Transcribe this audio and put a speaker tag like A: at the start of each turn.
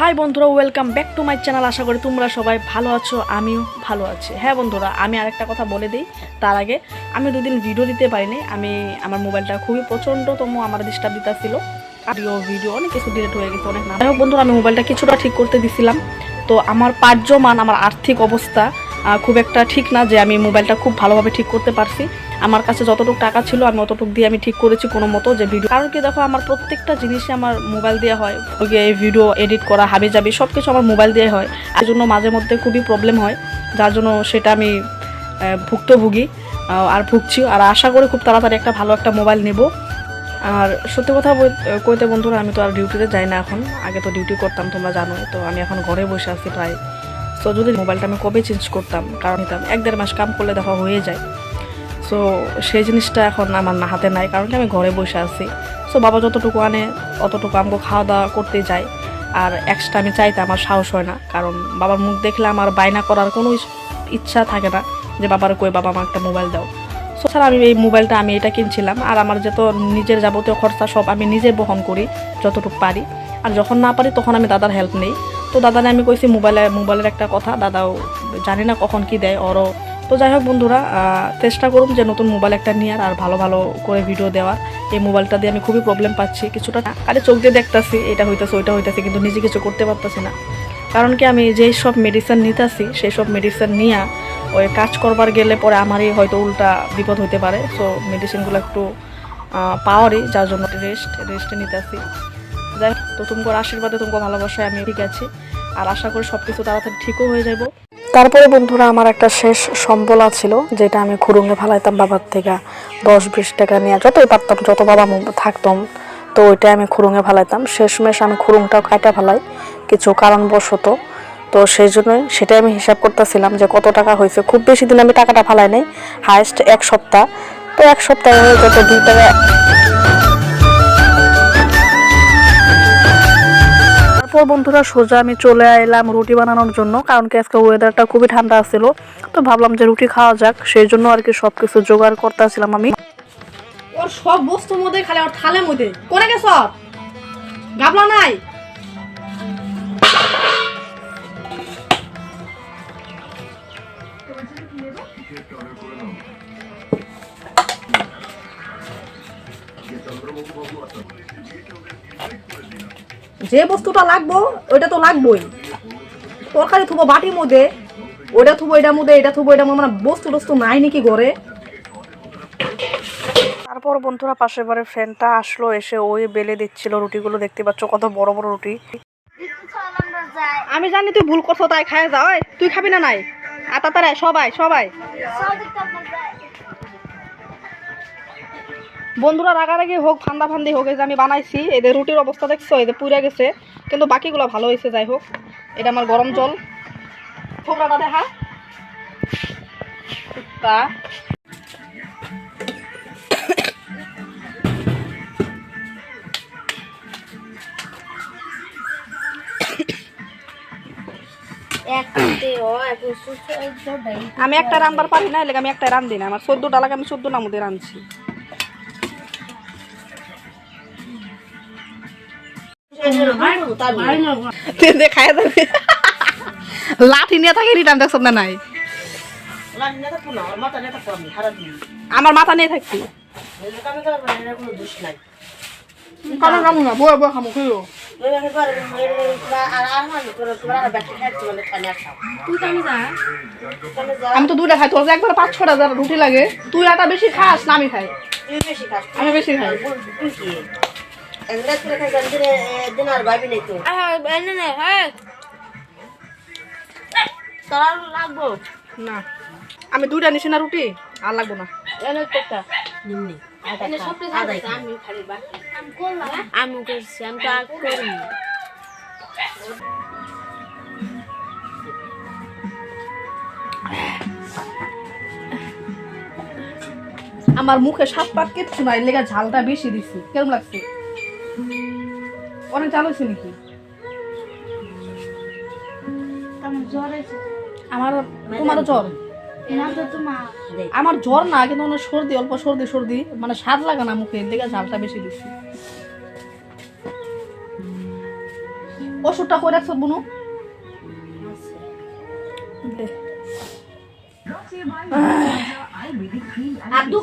A: High বন্ধুরা welcome back to my channel আশা করি তোমরা সবাই ভালো আছো, আমিও ভালো আছি। হ্যাঁ বন্ধুরা, আমি আরেকটা কথা বলে দিই। তার আগে, আমি দুদিন ভিডিও দিতে পারিনি। আমি, আমার মোবাইলটা খুবই প্রচণ্ডতম আমার ডিস্টার্ব দিতেছিল। ভিডিও ভিডিও অনেক কিছু ডিলেট হয়ে গেছে, অনেক না বন্ধুরা, আমি মোবাইলটা কিছুটা ঠিক করতে দিছিলাম। তো আমার পার্যমান, আমার আর্থিক অবস্থা খুব একটা ঠিক না যে আমি মোবাইলটা খুব ভালোভাবে ঠিক করতে পারছি। আমার কাছে যতটুকু টাকা ছিল আমি অতটুকু দিয়ে আমি ঠিক করেছি কোনো মতো যে ভিডিও কারণ কি দেখো, আমার প্রত্যেকটা জিনিসে আমার মোবাইল দেওয়া হয়। ভিডিও এডিট করা হাবি যাবি সব কিছু আমার মোবাইল দিয়ে হয়। এই জন্য মাঝে মধ্যে খুবই প্রবলেম হয়। যার জন্য সেটা আমি ভুক্তভোগী আর ভুগছি। আর আশা করি খুব তাড়াতাড়ি একটা ভালো একটা মোবাইল নেব। আর সত্যি কথা কইতে বন্ধুরা, আমি তো আর ডিউটিতে যাই না এখন। আগে তো ডিউটি করতাম, তোমরা জানো। তো আমি এখন ঘরে বসে আছি প্রায়। তো যদি মোবাইলটা আমি কবে চেঞ্জ করতাম, কারণ এক দেড় মাস কাম করলে দেখা হয়ে যায়। সো সেই জিনিসটা এখন আমার না হাতে নাই, কারণ কি আমি ঘরে বসে আছি। সো বাবা যতটুকু আনে, অতটুকু আমাকে খাওয়া দাওয়া করতে যায় আর এক্সট্রা আমি চাইতে আমার সাহস হয় না, কারণ বাবার মুখ দেখলে আমার বায়না করার কোনো ইচ্ছা থাকে না যে বাবার কই, বাবা আমার একটা মোবাইল দাও। সো ছাড়া আমি এই মোবাইলটা আমি এটা কিনছিলাম, আর আমার যত নিজের যাবতীয় খরচা সব আমি নিজে বহন করি, যতটুকু পারি। আর যখন না পারি, তখন আমি দাদার হেল্প নেই। তো দাদারে আমি কইছি, মোবাইলে, মোবাইলের একটা কথা। দাদাও জানি না কখন কি দেয়, ওরও তো যাই হোক বন্ধুরা চেষ্টা করুন যে নতুন মোবাইল একটা নেওয়ার আর ভালো ভালো করে ভিডিও দেওয়ার। এই মোবাইলটা দিয়ে আমি খুবই প্রবলেম পাচ্ছি কিছুটা। খালি চোখ দিয়ে দেখতেছি, এটা হইতেছে, ওইটা হইতেছে, কিন্তু নিজে কিছু করতে পারতেছি না। কারণ কি আমি যেই সব মেডিসিন নিতেছি, সেই সব মেডিসিন নিয়ে ওই কাজ করবার গেলে পরে আমারই হয়তো উল্টা বিপদ হইতে পারে। সো মেডিসিনগুলো একটু পাওয়ারই, যার জন্য রেস্ট রেস্টে নিতেছি। যাই তো তোমার আশীর্বাদে তোমাকে ভালোবাসায় আমি ঠিক আছি। আর আশা করি সব কিছু তাড়াতাড়ি ঠিকও হয়ে যাব তারপরে বন্ধুরা আমার একটা শেষ সম্বলা ছিল, যেটা আমি খুরুঙ্গে ফেলাইতাম বাবার থেকে। দশ বিশ টাকা নিয়ে যতই পারতাম, যত বাবা থাকতাম, তো ওইটা আমি খুরুঙ্গে ফালাইতাম। শেষমেশ আমি খুরুংটাও কাটা ফেলাই, কিছু কারণবশত। তো সেই জন্যই সেটাই আমি হিসাব করতেছিলাম যে কত টাকা হয়েছে। খুব বেশি দিন আমি টাকাটা ফালাই নাই হায়েস্ট এক সপ্তাহ। তো এক সপ্তাহে যত দুই টাকা। তারপর বন্ধুরা সোজা আমি চলে এলাম রুটি বানানোর জন্য, কারণ কি আজকে ওয়েদারটা খুবই ঠান্ডা ছিল তো ভাবলাম যে রুটি খাওয়া যাক, সেই জন্য আর কি সব কিছু জোগাড় করতেছিলাম আমি।
B: ওর সব বস্তু মধ্যে খালি ওর থালের মধ্যে। কোনে গে সব গাবলা নাই? যে বস্তুটা লাগবো ওইটা তো লাগবোই। তরকারি থুবো বাটির মধ্যে ওইটা থুবো এটার মধ্যে এটা থুবো মধ্যে মানে বস্তু টস্তু নাই নাকি ঘরে।
A: তারপর বন্ধুরা পাশের বাড়ির ফ্রেন্ডটা আসলো এসে ওই বেলে দিচ্ছিল রুটিগুলো দেখতে পাচ্ছ কত বড় বড় রুটি।
B: আমি জানি তুই ভুল করছ তাই খায় যা ওই তুই খাবি না নাই? আর তাড়াতাড়ি আয়, সবাই সবাই। বন্ধুরা রাগারাগি হোক ফান্দা ফান্দি হোক, এই যে আমি বানাইছি এদের রুটির অবস্থা দেখছ এদের পুড়ে গেছে, কিন্তু বাকিগুলো ভালো হয়েছে, যাই হোক। এটা আমার গরম জল। ঠোকরাটা দেখা। তা আমি একটা রান্নার পারি না এলাকা আমি একটা রান্ধি না, আমার চোদ্দটা লাগে, আমি চোদ্দটার মধ্যে রাঁধছি। দেখায় যাবে লাঠি নিয়ে থাকে রিটার্ন দেখছ না নাই? আমার মাথা নিয়ে থাকছি কারণ কামু না বয়ে বয়ে খামু খেয়েও আমি তো দুটা খাই তোর যে একবার পাঁচ ছটা যারা রুটি লাগে তুই আটা বেশি খাস না আমি খাই? আমি বেশি খাই। না আমি দুইটা নিছি না রুটি আর লাগবো না।
C: আমি করছি আমি তো আর করি
B: আমার মুখে সাত পাক কিচ্ছু নাই লেগে ঝালটা বেশি দিছি। কেমন লাগছে? অনেক ঝাল হয়েছে নাকি? আমার তোমারও জ্বর? আমার জ্বর না কিন্তু অনেক সর্দি অল্প সর্দি সর্দি। মানে স্বাদ লাগে না মুখে লেগে ঝালটা বেশি দিছি
A: ওষুধটা করে রাখছো বুনু? দে।
B: আর দু